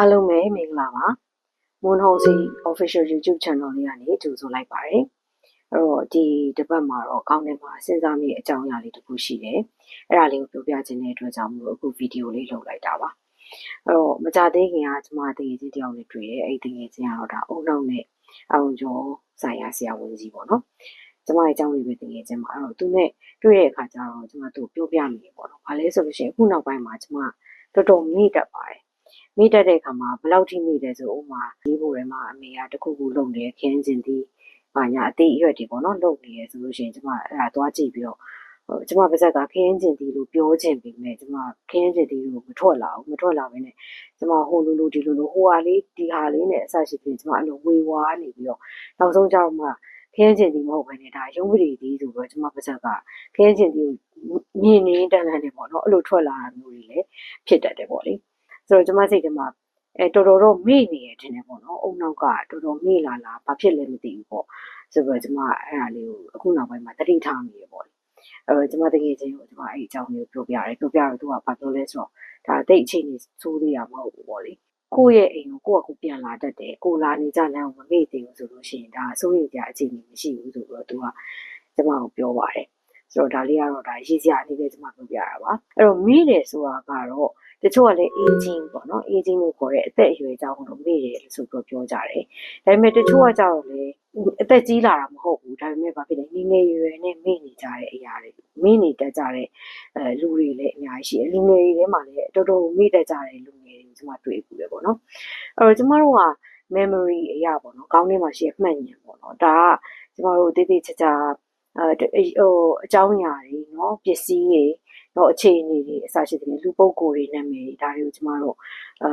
အားလုံးပဲမင်္ဂလာပါမွန်ဟောစီ official YouTube channel လေးကနေကြိုဆိုလိုက်ပါတယ်အဲ့တော့ဒီတစ်ပတ်မှာတော့ကောင်းတဲ့မှာစဉ်းစားမိတဲ့အကြောင်းအရာလေးတစ်ခုရှိတယ်အဲ့ဒါလေးကိုပြောပြခြင်းတဲ့အတွက်ကြောင့်မလို့အခုဗီဒီယိုလေးလုပ်လိုက်တာပါအဲ့တော့မကြသေးခင်ကကျွန်မတကယ်ချင်းတယောက်လေးတွေ့တယ်အဲ့ဒီတကယ်ချင်းကတော့ဒါအုံနောက်နဲ့အောင်ကျော်ဆိုင်ရာဆရာဝန်ကြီးပေါ့နော်ကျမရဲ့အကြောင်းလေးပဲတကယ်ချင်းမှာအဲ့တော့သူနဲ့တွေ့တဲ့အခါကျတော့ကျမသူ့ပြောပြမိတယ်ပေါ့နော်။ဘာလဲဆိုလို့ရှိရင်အခုနောက်ပိုင်းမှာကျမတော်တော်မေ့တတ်ပါတယ် မိတတ်တဲ့အခါမှာဘယ်လောက်ထိမိတယ်ဆိုဥမာဒီဘိုထဲမှာအမေကတခုခုလုပ်နေခင်းကျင်သည်ဘာညာအသေးအရွက်တွေပေါ့နော်လုပ်နေရဆိုလို့ရှိရင်ကျမအဲ့ဒါသွားကြည့်ပြီးတော့ဟိုကျမပါဇက်ကခင်းကျင်သည်လို့ပြောချင်ပြီးမြဲကျမခင်းကျင်သည်လို့မထွက်လာဘူးမထွက်လာဘဲနဲ့ကျမဟိုလိုလိုဒီလိုလိုဟိုဟာလေးဒီဟာလေးနဲ့အဆရှိပြီးကျမအဲ့လိုဝေဝါးနေပြီးတော့နောက်ဆုံးကျတော့မှခင်းကျင်သည်မဟုတ်ဘဲနဲ့ဒါရုံးပရိသည်ဆိုတော့ကျမပါဇက်ကခင်းကျင်သည်ကိုမြင်နေတန်းတန်းနေပေါ့နော်အဲ့လိုထွက်လာတာမျိုးတွေလည်းဖြစ်တတ်တယ်ပေါ့လေ ဆိုတော့ကျမစိတ်ထဲမှာအဲတော်တော်တော့မေ့နေရတဲ့ပေါ့နော်အုံနောက်ကတော်တော်မေ့လာလားဘာဖြစ်လဲမသိဘူးပေါ့ဆိုတော့ကျမအဲ့ဒါလေးကိုအခုနောက်ပိုင်းမှာတတိထားမိရပေါ့အဲတော့ကျမတကယ်ချင်းကိုကျမအဲ့အကြောင်းလေးကိုပြောပြရတယ်ပြောပြတော့သူကဘာပြောလဲဆိုတော့ဒါတိတ်အချိန်ကြီးစိုးသေးရမဟုတ်ဘူးပေါ့လေကိုယ့်ရဲ့အိမ်ကိုကိုယ့်အကူပြန်လာတတ်တယ်ကိုလာနေကြလမ်းကိုမမေ့သေးဘူးဆိုလို့ရှိရင်ဒါအစိုးရကြအချိန်ကြီးမရှိဘူးဆိုတော့သူကကျမကိုပြောပါတယ်ဆိုတော့ဒါလေးကတော့ဒါရေးစရာအနေနဲ့ကျမပြောပြတာပါအဲ့တော့မေ့တယ်ဆိုတာကတော့ တချို့ကလည်း aging ပေါ့နော် aging လို့ခေါ်တဲ့အသက်အရွယ်ကြောင့်လို့မိတယ်လို့ဆိုတော့ပြောကြတယ်ဒါပေမဲ့တချို့ကကြတော့လေအသက်ကြီးလာတာမဟုတ်ဘူးဒါပေမဲ့ဘာဖြစ်လဲငငယ်ရွယ်ရွယ်နဲ့မိနေကြတဲ့အရာတွေမိနေတတ်ကြတဲ့အဲလူတွေလည်းအများကြီးရှိတယ်လူငယ်တွေထဲမှာလည်းတော်တော်မိတတ်ကြတဲ့လူငယ်တွေကျွန်မတွေ့ဘူးလေပေါ့နော်အဲ့တော့ကျွန်မတို့က memory အရာပေါ့နော်ခေါင်းထဲမှာရှိရမှတ်ဉာဏ်ပေါ့နော်ဒါကကျွန်မတို့တိတိကျကျအဲဟိုအကြောင်းအရာတွေနော်ပစ္စည်းတွေ တော့အခြေအနေတွေအစရှိတဲ့လူပုဂ္ဂိုလ်တွေနာမည်တွေဒါတွေကိုကျမတို့အာ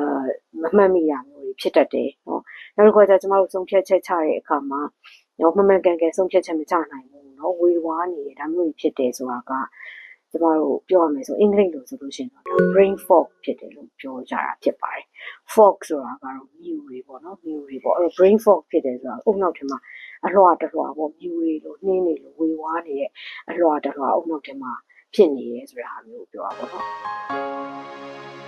မမှတ်မိရမျိုးတွေဖြစ်တတ်တယ်နော်နောက်တစ်ခါကျကျမတို့ဆုံးဖြတ်ချက်ချတဲ့အခါမှာနော်မမှန်ကန်ကန်ဆုံးဖြတ်ချက်မချနိုင်ဘူးနော်ဝေဝါးနေတယ်ဒါမျိုးတွေဖြစ်တယ်ဆိုတာကကျမတို့ပြောရမယ်ဆိုအင်္ဂလိပ်လိုဆိုလို့ရှိရင်တော့ brain fog ဖြစ်တယ်လို့ပြောကြတာဖြစ်ပါတယ် fog ဆိုတာကတော့မြူတွေပေါ့နော်မြူတွေပေါ့အဲ့တော့ brain fog ဖြစ်တယ်ဆိုတာအုံနောက်ထဲမှာအလွှာတလွှာပေါ့မြူတွေလို့နှင်းတွေလို့ဝေဝါးနေတဲ့အလွှာတလွှာအုံနောက်ထဲမှာ ဖြစ်နေရဲဆိုတဲ့ဟာမျိုးကိုပြောတာပေါ့နော်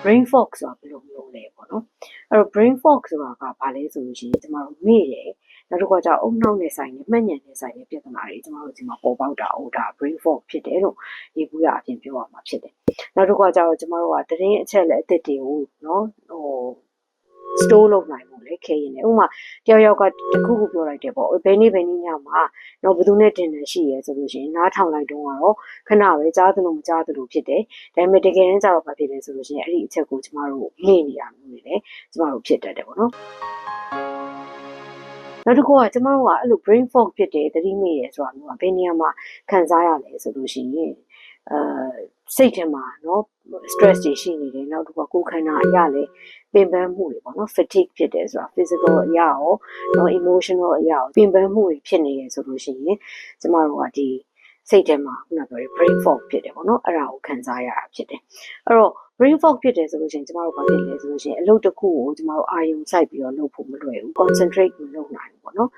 brain fog ဆိုတာဘယ်လိုမျိုးလဲပေါ့နော်အဲ့တော့ brain fog ဆိုတာကဘာလဲဆိုလို့ရှိရင်ကျမတို့မေ့တယ်နောက်တစ်ခါကျအုံနှောက်နဲ့ဆိုင်နဲ့မှတ်ဉာဏ်နဲ့ဆိုင်တဲ့ပြဿနာတွေကျမတို့ဒီမှာပေါ်ပေါက်တာဟိုဒါ brain fog ဖြစ်တယ်လို့ဒီကူရအပြင်ပြောရမှာဖြစ်တယ်နောက်တစ်ခါကျတော့ကျမတို့ကတရင်အချက်လက်အသစ်တွေကိုနော်ဟို store လုပ်နိုင်မှုလေခဲရင်လေဥမာတယောက်ယောက်ကတခုခုပြောလိုက်တယ်ပေါ့ဘယ်နေ့ဘယ်နေ့ညမှာတော့ဘယ်သူနဲ့တင်နေရှိရဲဆိုလို့ရှိရင်နားထောင်လိုက်တော့ကတော့ခဏပဲကြားသလိုမကြားသလိုဖြစ်တယ်ဒါပေမဲ့တကယ်တမ်းကျတော့ဘာဖြစ်လဲဆိုလို့ရှိရင်အဲ့ဒီအချက်ကိုကျမတို့မေ့နေရမျိုးတွေလေကျမတို့ဖြစ်တတ်တယ်ပေါ့နော်နောက်တစ်ခုကကျမတို့ကအဲ့လို brain fog ဖြစ်တယ်သတိမေ့ရဆိုတာမျိုးကဘယ်နေရာမှာခံစားရလဲဆိုလို့ရှိရင်အဲစိတ်ထဲမှာเนาะ stress တွေရှိနေတယ်နောက်တစ်ခုကကိုယ်ခန္ဓာအရာလည်း ပင်ပန်းမှုတွေပေါ့နော် fatigue ဖြစ်တယ်ဆိုတာ physical အရာရောနော် emotional အရာရောပင်ပန်းမှုတွေဖြစ်နေရဆိုလို့ရှိရင်ကျမတို့ကဒီစိတ်ထဲမှာခုနပြောတဲ့ brain fog ဖြစ်တယ်ပေါ့နော်အဲ့ဒါကိုခံစားရတာဖြစ်တယ်အဲ့တော့ brain fog ဖြစ်တယ်ဆိုလို့ရှိရင်ကျမတို့ဘာဖြစ်လဲဆိုလို့ရှိရင်အလုပ်တစ်ခုကိုကျမတို့အာရုံစိုက်ပြီးတော့လုပ်ဖို့မလွယ်ဘူး concentrate မလုပ်နိုင်ဘူးပေါ့နော်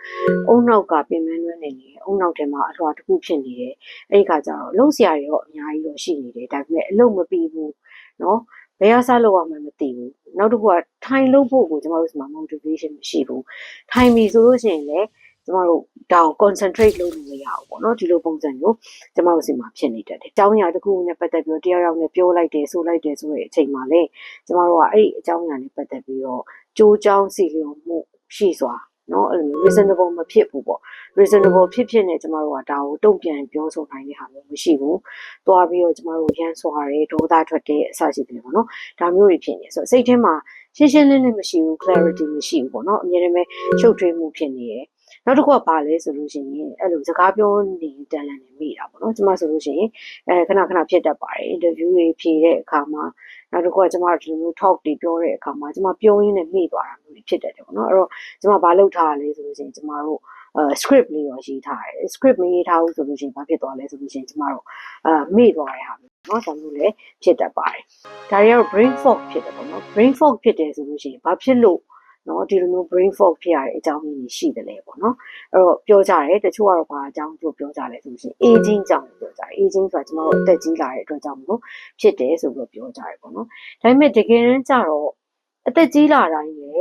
အုံနောက်ကပင်ပန်းလွှဲနေနေအုံနောက်ထဲမှာအလွှာတစ်ခုဖြစ်နေတယ်အဲ့ဒီခါကျတော့လှုပ်ရှားရတော့အများကြီးတော့ရှိနေတယ်ဒါပေမဲ့အလုပ်မပြီးဘူးနော် ဘယ်ဟာစလုပ်ရမှမသိဘူးနောက်တစ်ခုကထိုင်လုပ်ဖို့ကိုကျမတို့ဒီမှာ motivation မရှိဘူးထိုင်ပြီဆိုလို့ရှိရင်လည်းကျမတို့ဒါကို concentrate လုပ်လို့မရဘူးပေါ့နော်ဒီလိုပုံစံမျိုးကျမတို့စီမှာဖြစ်နေတတ်တယ်။အကြောင်းအရာတစ်ခုနဲ့ပတ်သက်ပြီးတယောက်ယောက်နဲ့ပြောလိုက်တယ်ဆိုလိုက်တယ်ဆိုတဲ့အချိန်မှာလေကျမတို့ကအဲ့ဒီအကြောင်းအရာနဲ့ပတ်သက်ပြီးတော့ကြိုးကြောင်းစီလျော်မှုရှိစွာ နော်အဲ့လို reasonable မဖြစ်ဘူးပေါ့ reasonable ဖြစ်ဖြစ်နဲ့ကျမတို့ကဒါကိုတုံ့ပြန်ပြောဆိုနိုင်တဲ့ဟာမျိုးမရှိဘူး။သွားပြီးတော့ကျမတို့ရန်ဆွာတယ်ဒေါသထွက်တယ်အစရှိတယ်ပေါ့နော်။ဒါမျိုးတွေဖြစ်နေဆိုစိတ်ထဲမှာရှင်းရှင်းလင်းလင်းမရှိဘူး clarity မရှိဘူးပေါ့နော်။အမြဲတမ်းပဲချုပ်ထွေးမှုဖြစ်နေတယ်။ နောက်တစ်ခုကဘာလဲဆိုလို့ရှိရင်အဲ့လိုစကားပြောနေတန်လန်နေမိတာပေါ့နော်ကျမဆိုလို့ရှိရင်အဲခဏခဏဖြစ်တတ်ပါတယ် interview တွေဖြေတဲ့အခါမှာနောက်တစ်ခုကကျမတို့ဒီလိုမျိုး talk တွေပြောတဲ့အခါမှာကျမပြောရင်းနဲ့မိသွားတာမျိုးတွေဖြစ်တတ်တယ်ပေါ့နော်အဲ့တော့ကျမဘာလုပ်ထားရလဲဆိုလို့ရှိရင်ကျမတို့အဲ script လေးရောရေးထားတယ် script မရေးထားဘူးဆိုလို့ရှိရင်ဘာဖြစ်သွားလဲဆိုလို့ရှိရင်ကျမတို့အဲမေ့သွားတဲ့ဟာမျိုးเนาะဒါမျိုးလည်းဖြစ်တတ်ပါတယ်ဒါတွေကတော့ brain fog ဖြစ်တယ်ပေါ့နော် brain fog ဖြစ်တယ်ဆိုလို့ရှိရင်ဘာဖြစ်လို့ နော်ဒီလိုမျိုး brain fog ဖြစ်ရတဲ့အကြောင်းရင်းတွေရှိတယ်လေပေါ့နော်အဲ့တော့ပြောကြတယ်တချို့ကတော့ဘာအကြောင်းပြောပြောကြလဲဆိုလို့ရှိရင် aging ကြောင့်ပြောကြတယ် aging ဆိုတာကျွန်တော်တို့အသက်ကြီးလာတဲ့အတွက်ကြောင့်မလို့ဖြစ်တယ်ဆိုပြီးတော့ပြောကြတယ်ပေါ့နော်ဒါပေမဲ့တကယ်တမ်းကျတော့အသက်ကြီးလာတိုင်းလေ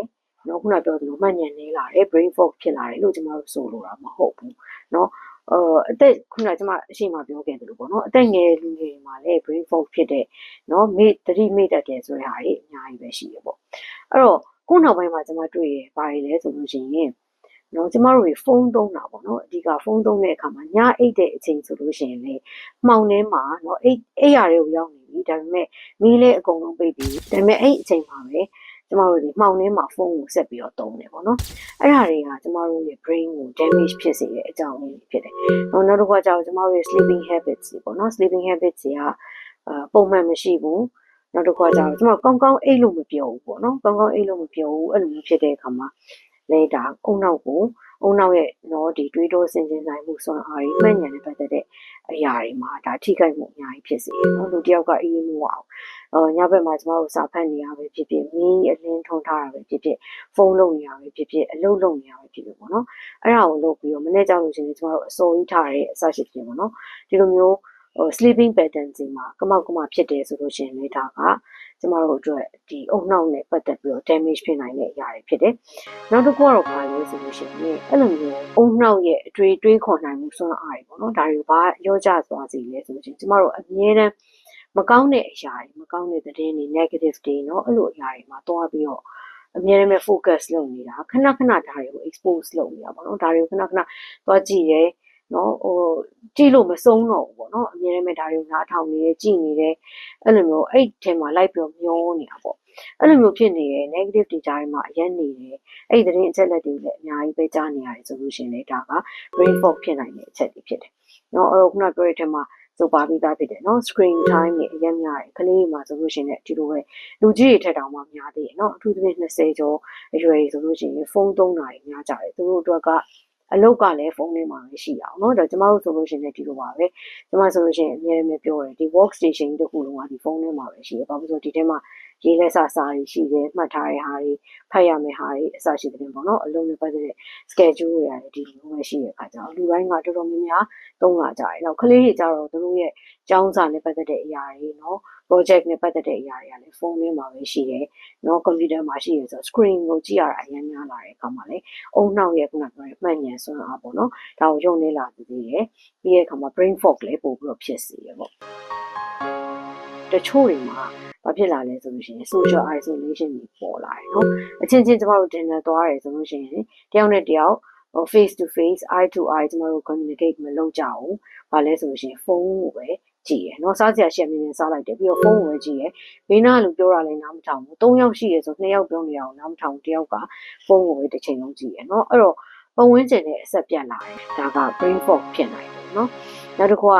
နော်ခုနပြောသလိုမှတ်ဉာဏ်လေးလာတယ် brain fog ဖြစ်လာတယ်လို့ကျွန်တော်တို့ဆိုလိုတာမဟုတ်ဘူးနော်အာအသက်ခုနကကျွန်မအရှိမပြောခဲ့တယ်လို့ပေါ့နော်အသက်ငယ်လူငယ်မှာလည်း brain fog ဖြစ်တဲ့နော်မိသတိမိတတ်တယ်ဆိုတဲ့ဟာကြီးအများကြီးပဲရှိရပေါ့အဲ့တော့ ခုနောက်ပိုင်းမှာကျွန်မတွေ့ရဘာတွေလဲဆိုလို့ရှိရင်နော်ကျမတို့တွေဖုန်းသုံးတာပေါ့နော်အဓိကဖုန်းသုံးတဲ့အခါမှာညအိတ်တဲ့အချိန်ဆိုလို့ရှိရင်လေမှောင်ထဲမှာနော်အိတ်အိတ်ရတွေကိုရောက်နေပြီဒါပေမဲ့မီးလည်းအကုန်လုံးပိတ်ပြီဒါပေမဲ့အဲ့အချိန်မှာပဲကျမတို့ဒီမှောင်ထဲမှာဖုန်းကိုဆက်ပြီးတော့သုံးတယ်ပေါ့နော်အဲ့ဒါတွေကကျမတို့ရဲ့ brain ကို damage ဖြစ်စေတဲ့အကြောင်းလေးတွေဖြစ်တယ်။နောက်နောက်တစ်ခါကျတော့ကျမတို့ရဲ့ sleeping habits တွေပေါ့နော် sleeping habits တွေကအာပုံမှန်မရှိဘူး။ နောက်တစ်ခါကျတော့ကျမတို့ကောင်းကောင်းအိတ်လို့မပြောဘူးပေါ့နော်။ကောင်းကောင်းအိတ်လို့မပြောဘူးအဲ့လိုမျိုးဖြစ်တဲ့အခါမှာလေဒါအုံနောက်ကိုအုံနောက်ရဲ့နော်ဒီတွေးတောစင်စင်နိုင်မှုစွမ်းအားတွေမှန်ညာနဲ့ပတ်သက်တဲ့အရာတွေမှာဒါထိခိုက်မှုအများကြီးဖြစ်စေတယ်နော်လူတစ်ယောက်ကအေးမှုအောင်အော်ညဘက်မှာကျမတို့စာဖတ်နေရပဲဖြစ်ဖြစ်မီးအလင်းထုံထားတာပဲဖြစ်ဖြစ်ဖုန်းလုပ်နေရပဲဖြစ်ဖြစ်အလုပ်လုပ်နေရပဲဖြစ်ဖြစ်ပေါ့နော်အဲ့ဒါကိုလုပ်ပြီးတော့မနေ့ကြောက်လို့ရှိရင်ကျမတို့အစိုးရထားတဲ့အစရှိဖြစ်ပေါ့နော်ဒီလိုမျိုး ဟို sleeping pattern စီမှာကမောက်ကမဖြစ်တယ်ဆိုလို့ရှိရင်လေဒါကကျမတို့အတွက်ဒီအုံနှောက်နဲ့ပတ်သက်ပြီးတော့ damage ဖြစ်နိုင်တဲ့အရာတွေဖြစ်တယ်။နောက်တစ်ခုကတော့ဘာလဲဆိုလို့ရှိရင်အဲ့လိုမျိုးအုံနှောက်ရဲ့အတွေ့တွေးခေါ်နိုင်မှုစွမ်းအားတွေပေါ့နော်ဒါတွေဘာရောကြသွားစီလဲဆိုလို့ရှိရင်ကျမတို့အမြဲတမ်းမကောင်းတဲ့အရာတွေမကောင်းတဲ့သတင်းတွေ negative တွေเนาะအဲ့လိုအရာတွေမှာတွားပြီးတော့အမြဲတမ်း focus လုပ်နေတာခဏခဏဒါတွေကို expose လုပ်နေတာပေါ့နော်ဒါတွေကိုခဏခဏသွားကြည့်ရဲ နော်ဟိုကြည့်လို့မဆုံးတော့ဘူးပေါ့နော်အမြဲတမ်းဒါတွေကိုနားထောင်နေရကြည့်နေတယ်အဲ့လိုမျိုးအဲ့ထဲမှာလိုက်ပြီးမျောနေတာပေါ့အဲ့လိုမျိုးဖြစ်နေရ negative တွေကြားထဲမှာအရင်နေတယ်အဲ့ဒီသတင်းအချက်လက်တွေလည်းအများကြီးပဲကြားနေရတယ်ဆိုလို့ရှိရင်လည်းဒါက brain fog ဖြစ်နိုင်တဲ့အချက်တွေဖြစ်တယ်နော်အဲ့တော့ခုနပြောတဲ့ထဲမှာဆိုပါပြီးသားဖြစ်တယ်နော် screen time တွေအရင်များတယ်ကလေးတွေမှာဆိုလို့ရှိရင်ဒီလိုပဲလူကြီးတွေထက်တောင်မှများသေးတယ်နော်အထူးသဖြင့်20ကျော်အရွယ်ဆိုလို့ရှိရင်ဖုန်းသုံးတာတွေများကြတယ်သူတို့အတွက်က အလုတ်ကလည်းဖုန်းထဲမှာပဲရှိအောင်เนาะဒါကျမတို့ဆိုလို့ရှိရင်လည်းဒီလိုပါပဲကျမဆိုလို့ရှိရင်အများကြီးပြောတယ်ဒီ work station တခုလုံးကဒီဖုန်းထဲမှာပဲရှိတယ်ဘာလို့ဆိုဒီထဲမှာ ရေးလက်စာစာတွေရှိတယ်မှတ်ထားတဲ့ဟာတွေဖတ်ရမယ့်ဟာတွေအစရှိတဲ့ပေါ့နော်အလုံးနဲ့ပတ်သက်တဲ့ schedule တွေရတယ်ဒီလိုပဲရှိတဲ့အခါကျတော့လူတိုင်းကတော်တော်များများသုံးလာကြတယ်နောက်ကလေးတွေကြတော့သူတို့ရဲ့ကျောင်းစာနဲ့ပတ်သက်တဲ့အရာတွေနော် project နဲ့ပတ်သက်တဲ့အရာတွေကလည်းဖုန်းထဲမှာပဲရှိတယ်။နော် computer မှာရှိရဆို screen ကိုကြည့်ရတာအရင်များလာတဲ့အခါမှာလေအုံနှောက်ရဲ့ခုနကပြောတဲ့မှန်ဉာဏ်စွမ်းအားပေါ့နော်။ဒါကိုယုံနေလာသေးတယ်။ပြီးရဲ့အခါမှာ brain fog လည်းပို့ပြီးတော့ဖြစ်စေရပေါ့။တချို့တွေမှာ ဘာဖြစ်လာလဲဆိုလို့ရှိရင် social isolation ကြီးပေါ်လာတယ်နော်အချင်းချင်းကျမတို့တင်နေသွားတယ်ဆိုလို့ရှိရင်တယောက်နဲ့တယောက် face to face eye to eye ကျမတို့ communicate မလုပ်ကြဘူးဘာလဲဆိုလို့ရှိရင်ဖုန်းကိုပဲကြည့်ရယ်နော်စားစရာရှက်မြင်မြင်စားလိုက်တယ်ပြီးတော့ဖုန်းကိုပဲကြည့်ရယ်ဘေးနားလူပြောတာလည်းနားမထောင်ဘူး၃ယောက်ရှိရယ်ဆို၂ယောက်ပြောနေရအောင်နားမထောင်ဘူးတယောက်ကဖုန်းကိုပဲတစ်ချိန်လုံးကြည့်ရယ်နော်အဲ့တော့ပုံဝန်းကျင်နဲ့အဆက်ပြတ်လာတယ်ဒါက brain fog ဖြစ်နိုင်တယ်နော်နောက်တစ်ခုက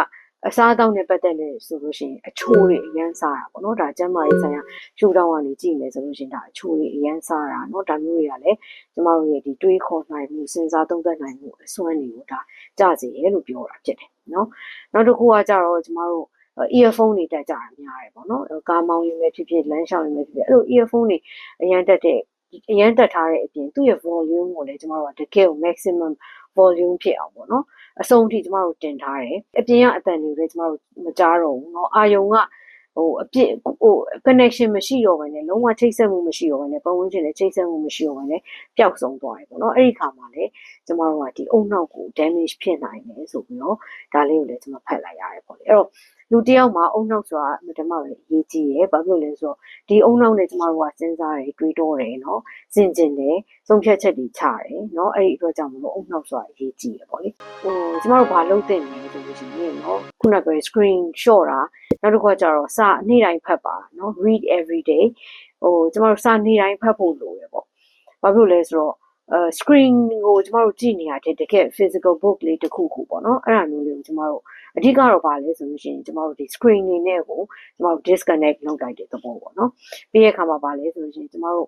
အစားအသောက်နဲ့ပတ်သက်လို့ဆိုလို့ရှိရင်အချိုးတွေအရန်စားတာပေါ့နော်ဒါကျန်းမာရေးဆိုင်ရာရှုထောင့်ကနေကြည့်မယ်ဆိုလို့ရှိရင်ဒါအချိုးတွေအရန်စားတာเนาะဒါမျိုးတွေကလည်းကျမတို့ရဲ့ဒီတွေးခေါ်နိုင်မှုစဉ်းစားသုံးသပ်နိုင်မှုအစွမ်းတွေကိုဒါကြစေရလို့ပြောတာဖြစ်တယ်เนาะနောက်တစ်ခုကကြတော့ကျမတို့ earphone တွေတက်ကြတာများတယ်ပေါ့နော်ကားမောင်းရင်ပဲဖြစ်ဖြစ်လမ်းလျှောက်ရင်ပဲဖြစ်ဖြစ်အဲ့လို earphone တွေအရန်တက်တဲ့အရန်တက်ထားတဲ့အပြင်သူ့ရဲ့ volume ကိုလည်းကျမတို့ကတကယ်ကို maximum volume ဖြစ်အောင်ပေါ့နော်အဆုံးထိကျမတို့တင်ထားတယ်အပြင်ကအတန်တွေလည်းကျမတို့မကြားတော့ဘူးเนาะအာယုံကဟိုအပြစ်ဟို connection မရှိတော့ဘဲနဲ့လုံးဝချိတ်ဆက်မှုမရှိတော့ဘဲနဲ့ပုံဝင်ချင်းနဲ့ချိတ်ဆက်မှုမရှိတော့ဘဲနဲ့ပျောက်ဆုံးသွားတယ်ပေါ့နော်အဲ့ဒီခါမှာလည်းကျမတို့ကဒီအုံနောက်ကို damage ဖြစ်နိုင်တယ်ဆိုပြီးတော့ဒါလေးကိုလည်းကျွန်မဖတ်လိုက်ရတယ်ပေါ့လေအဲ့တော့ လူတယောက်မှာအုံနောက်ဆိုတာအမှန်တမ်းပဲအရေးကြီးရယ်ဘာဖြစ်လို့လဲဆိုတော့ဒီအုံနောက်နဲ့ကျမတို့ကစဉ်းစားတယ်တွေးတော့တယ်နော်စဉ်ကျင်တယ်ဆုံးဖြတ်ချက်တွေချတယ်နော်အဲ့ဒီအတွက်ကြောင့်မလို့အုံနောက်ဆိုတာအရေးကြီးရယ်ပေါ့လေဟိုကျမတို့ဘာလုပ်သင့်လဲဆိုလို့ရှိရင်နော်ခုနကပြော screen shot တာနောက်တစ်ခါကျတော့စာအနေ့တိုင်းဖတ်ပါနော် read every day ဟိုကျမတို့စာနေ့တိုင်းဖတ်ဖို့လိုရယ်ပေါ့ဘာဖြစ်လို့လဲဆိုတော့အဲ screen ကိုကျမတို့ကြည့်နေရတဲ့တကယ် physical book လေးတစ်ခုခုပေါ့နော်အဲ့ဒါမျိုးလေးကိုကျမတို့ အဓိကတော့ဗာလဲဆိုလို့ရှိရင်ကျမတို့ဒီ screen နေနဲ့ကိုကျမတို့ disconnect လုပ်လိုက်တဲ့သဘောပေါ့နော်ပြီးရဲ့အခါမှာဗာလဲဆိုလို့ရှိရင်ကျမတို့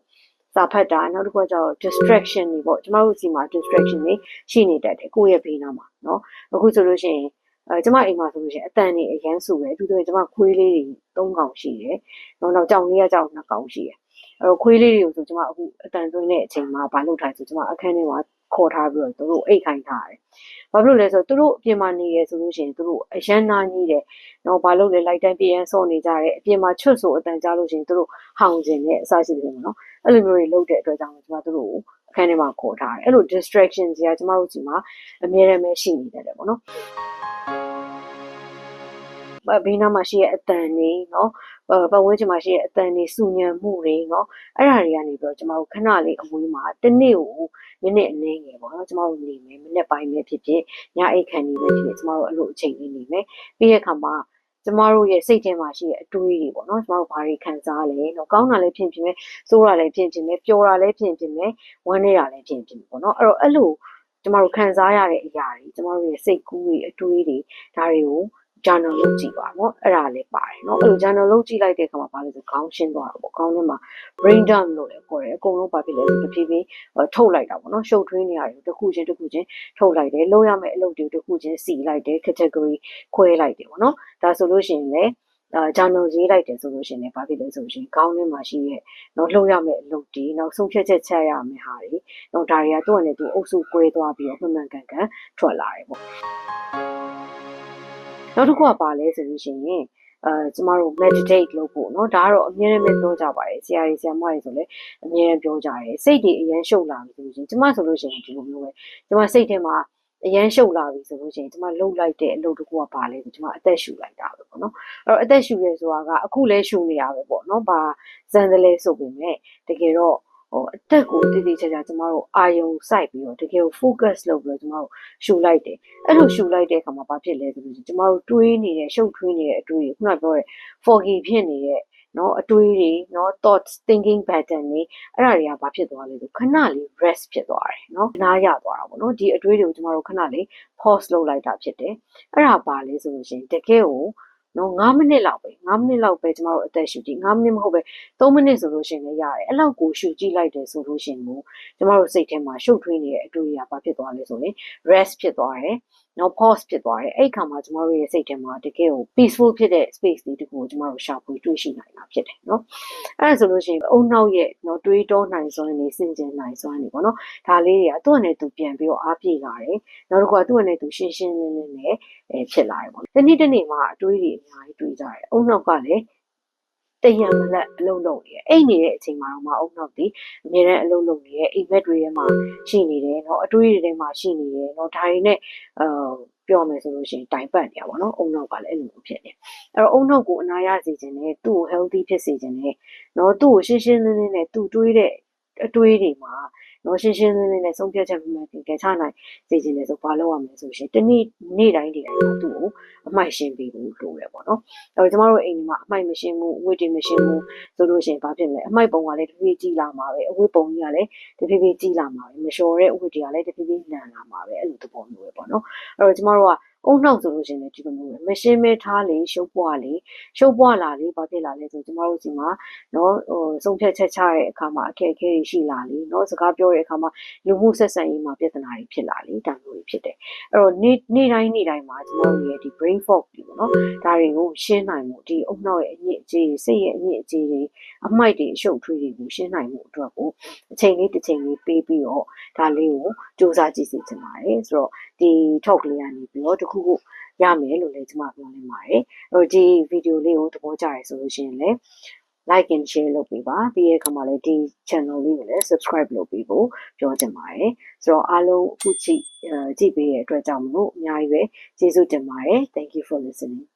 စာဖတ်တာနောက်တစ်ခုကကျတော့ distraction တွေပေါ့ကျမတို့စီမှာ distraction တွေရှိနေတတ်တယ်ကိုယ့်ရဲ့ဘေးနားမှာเนาะအခုဆိုလို့ရှိရင်အဲကျမအိမ်မှာဆိုလို့ရှိရင်အတန်တွေအရန်စုပဲအထူးသဖြင့်ကျမခွေးလေးတွေ၃កောင်ရှိတယ်။နောက်နောက်ကြောင်လေးကကြောင်၂កောင်ရှိတယ်အဲ့တော့ခွေးလေးတွေကိုဆိုကျမအခုအတန်သွင်းတဲ့အချိန်မှာဘာလုပ်ထားဆိုကျမအခန်းထဲမှာ ခေါ်ထားပြီးတော့သူတို့အိတ်ခိုင်းထားတယ်။ဘာဖြစ်လို့လဲဆိုတော့သူတို့အပြင်မှာနေရဆိုလို့ရှိရင်သူတို့အရန်နာကြီးတယ်။တော့ဘာလို့လဲလိုက်တိုင်းပြန်စောနေကြတယ်။အပြင်မှာချွတ်ဆိုအတန်ကြားလို့ရှိရင်သူတို့ဟောင်ကျင်တဲ့အစရှိတယ်ပေါ့နော် အဲ့လိုမျိုးတွေလုပ်တဲ့အတွက်ကြောင့်ကျွန်မတို့ကိုအခန်းထဲမှာခေါ်ထားတယ်အဲ့လို distraction တွေကကျွန်မတို့ဒီမှာအများရမဲ့ရှိနေတယ်ပေါ့နော်ဘေးနားမှာရှိတဲ့အတန်တွေเนาะ ပတ်ဝန်းကျင်မှာရှိတဲ့အတန်တွေစုညံမှုတွေနော်အဲ့ဒါတွေကနေပြီးတော့ကျမတို့ခဏလေးအမွေးမှာတစ်နေ့ကိုမိနစ်အနည်းငယ်ပေါ့နော်ကျမတို့နေမယ်မိနစ်ပိုင်းပဲဖြစ်ဖြစ်ညအိတ်ခံနေပဲဖြစ်ဖြစ်ကျမတို့အဲ့လိုအချိန်လေးနေမယ်ပြီးရခါမှာကျမတို့ရဲ့စိတ်ထဲမှာရှိတဲ့အတွေးတွေပေါ့နော်ကျမတို့ဘာတွေခံစားလဲတော့ကောင်းတာလည်းဖြစ်ဖြစ်ပဲစိုးတာလည်းဖြစ်ဖြစ်ပဲပျော်တာလည်းဖြစ်ဖြစ်ပဲဝမ်းနေတာလည်းဖြစ်ဖြစ်ပေါ့နော်အဲ့တော့အဲ့လိုကျမတို့ခံစားရတဲ့အရာတွေကျမတို့ရဲ့စိတ်ကူးတွေအတွေးတွေဒါတွေကို journal လုပ်ကြည့်ပါเนาะအဲ့ဒါလည်းပါတယ်เนาะအဲ့လို journal လုပ်ကြည့်လိုက်တဲ့အခါမှာဘာလဲဆိုခေါင်းရှင်းသွားတာပေါ့ခေါင်းထဲမှာ brain dump လို့လည်းခေါ်တယ်အကုန်လုံးဘာဖြစ်လဲဆိုတဖြည်းဖြည်းထုတ်လိုက်တာပေါ့เนาะရှုပ်ထွေးနေရတယ်တစ်ခုချင်းတစ်ခုချင်းထုတ်လိုက်တယ်လုံးရမယ့်အလုပ်တွေတစ်ခုချင်းစီလိုက်တယ် category ခွဲလိုက်တယ်ပေါ့เนาะဒါဆိုလို့ရှိရင်လည်းအာဂျာနယ်ရေးလိုက်တယ်ဆိုလို့ရှိရင်လည်းဘာဖြစ်လဲဆိုရှင်ခေါင်းထဲမှာရှိရဲ့တော့လှုပ်ရမယ့်အလုပ်တွေနောက်ဆုံးဖြတ်ချက်ချက်ရမယ့်ဟာတွေတော့ဒါတွေကသူ့အနေနဲ့သူအုပ်စုကွဲသွားပြီးတော့မှန်မှန်ကန်ကန်ထွက်လာတယ်ပေါ့ နောက်တစ်ခုကပါလဲဆိုလို့ရှိရင်အဲကျမတို့ meditate လုပ်ဖို့เนาะဒါကတော့အမြဲတမ်းပြောကြပါတယ်ဆရာကြီးဆရာမကြီးဆိုလည်းအမြဲတမ်းပြောကြတယ်စိတ်တွေအရင်ရှုပ်လာပြီဆိုလို့ရှိရင်ကျမဆိုလို့ရှိရင်ဒီလိုမျိုးပဲကျမစိတ်ထဲမှာအရန်ရှုပ်လာပြီဆိုလို့ရှိရင်ကျမလှုပ်လိုက်တဲ့အလုပ်တစ်ခုကပါလဲဆိုကျမအသက်ရှူလိုက်တာပဲပေါ့နော်အဲ့တော့အသက်ရှူရဲဆိုတာကအခုလဲရှူနေရပဲပေါ့နော်ဘာဇန်တလဲဆိုပေမဲ့တကယ်တော့ ဟိုအတက်ကိုတည်တည်ချာချာကျမတို့အာယုံစိုက်ပြီးတော့တကယ်ကို focus လုပ်ပြီးတော့ကျမတို့ရှူလိုက်တယ်အဲ့လိုရှူလိုက်တဲ့အခါမှာဘာဖြစ်လဲဆိုလို့ကျမတို့တွေးနေတဲ့ရှုပ်ထွေးနေတဲ့အတွေးခုနပြောတဲ့ foggy ဖြစ်နေတဲ့နော်အတွေးတွေနော် thoughts thinking pattern တွေအဲ့ဒါတွေကဘာဖြစ်သွားလဲဆိုခဏလေး rest ဖြစ်သွားတယ်နော်နားရသွားတာပေါ့နော်ဒီအတွေးတွေကိုကျမတို့ခဏလေး pause လုပ်လိုက်တာဖြစ်တယ်အဲ့ဒါပါလဲဆိုလို့ရှိရင်တကယ်ကို နော်9မိနစ်လောက်ပဲ9မိနစ်လောက်ပဲကျမတို့အသက်ရှူကြည့်9မိနစ်မဟုတ်ပဲ3မိနစ်ဆိုလို့ရှိရင်လည်းရတယ်အဲ့လောက်ကိုရှူကြည့်လိုက်တယ်ဆိုလို့ရှိရင်ကိုကျမတို့စိတ်ထဲမှာရှုပ်ထွေးနေတဲ့အတွေ့အကြုံဘာဖြစ်သွားလဲဆိုရင် rest ဖြစ်သွားတယ် နော် pause ဖြစ်သွားတယ်အဲ့ခါမှာကျမတို့ရဲ့စိတ်ထဲမှာတကယ်ကို peaceful ဖြစ်တဲ့ space လေးတခုကိုကျမတို့ရှာဖွေတွေ့ရှိနိုင်တာဖြစ်တယ်နော်အဲ့ဒါဆိုလို့ရှိရင်အုံနောက်ရဲ့နော်တွေးတောနိုင်စွမ်းနေစင်ကြင်နိုင်စွမ်းနေပေါ့နော်ဒါလေးတွေကသူ့အနေနဲ့သူပြန်ပြီးတော့အားပြေလာတယ်နောက်တစ်ခုကသူ့အနေနဲ့သူရှင်းရှင်းလင်းလင်းနဲ့အဲဖြစ်လာတယ်ပေါ့တနေ့တနေ့မှာအတွေးတွေအများကြီးတွေးကြတယ်အုံနောက်ကလည်း တရံမလက်အလုံးလုံးနေအိတ်နေတဲ့အချိန်မှာတော့မအုံနောက်ဒီအမြဲတမ်းအလုံးလုံးနေရဲ့အိမ်မက်တွေထဲမှာရှိနေတယ်เนาะအတွေးတွေထဲမှာရှိနေတယ်เนาะဒါတွေနဲ့အာပြောမယ်ဆိုလို့ရှိရင်တိုင်ပတ်နေရပါတော့အုံနောက်ကလည်းအဲ့လိုဖြစ်နေအဲ့တော့အုံနောက်ကိုအနာရစေခြင်းနဲ့သူ့ကို healthy ဖြစ်စေခြင်းနဲ့เนาะသူ့ကိုရှင်းရှင်းလင်းလင်းနဲ့သူ့တွေးတဲ့အတွေးတွေမှာ နော်ရှင်းရှင်းလင်းလင်းနဲ့ဆုံးဖြတ်ချက်မှန်ကန်ချနိုင်စေချင်တယ်ဆိုဘာလုပ်ရမလဲဆိုရှင်တနေ့နေ့တိုင်းဒီတိုင်းမှာသူ့ကိုအမိုက်ရှင်းပေးဖို့လိုတယ်ပေါ့နော်အဲတော့ကျမတို့အိမ်မှာအမိုက်မရှင်းဘူးအဝတ်တွေမရှင်းဘူးဆိုလို့ရှိရင်ဘာဖြစ်လဲအမိုက်ပုံကလည်းတဖြည်းဖြည်းကြီးလာမှာပဲအဝတ်ပုံကြီးကလည်းတဖြည်းဖြည်းကြီးလာမှာပဲမလျှော်တဲ့အဝတ်တွေကလည်းတဖြည်းဖြည်းနန်လာမှာပဲအဲ့လိုသဘောမျိုးပဲပေါ့နော်အဲ့တော့ကျမတို့က အုံနောက်ဆိုလို့ရှိရင်လည်းဒီလိုမျိုးပဲမရှင်းမဲထားလေရှုပ်ပွားလေရှုပ်ပွားလာလေဘာဖြစ်လာလဲဆိုကျမတို့စီမှာနော်ဟိုဆုံးဖြတ်ချက်ချတဲ့အခါမှာအခက်အခဲတွေရှိလာလေနော်စကားပြောတဲ့အခါမှာလူမှုဆက်ဆံရေးမှာပြဿနာတွေဖြစ်လာလေဒါမျိုးတွေဖြစ်တယ်အဲ့တော့နေ့နေ့တိုင်းနေ့တိုင်းမှာကျမတို့ရဲ့ဒီ brain fog တွေပေါ့နော်ဒါတွေကိုရှင်းနိုင်မှုဒီအုံနောက်ရဲ့အညစ်အကြေးတွေစိတ်ရဲ့အညစ်အကြေးတွေအမိုက်တွေအရှုပ်ထွေးတွေကိုရှင်းနိုင်မှုအတွက်ကိုအချိန်လေးတစ်ချိန်လေးပေးပြီးတော့ဒါလေးကိုစူးစမ်းကြည့်စေချင်ပါတယ်ဆိုတော့ ဒီ talk လေးကနေပြီးတော့တခုခုရမယ်လို့လည်းကျွန်မပြောနေပါတယ်အဲ့တော့ဒီဗီဒီယိုလေးကိုသဘောကျရဆိုလို့ရှိရင်လည်း like and share လုပ်ပေးပါပြီးရဲ့အခါမှာလည်းဒီ channel လေးကိုလည်း subscribe လုပ်ပေးဖို့ပြောချင်ပါတယ်ဆိုတော့အားလုံးအခုကြည့်ကြည့်ပေးတဲ့အတွက်ကြောင့်မလို့အများကြီးပဲကျေးဇူးတင်ပါတယ် thank you for listening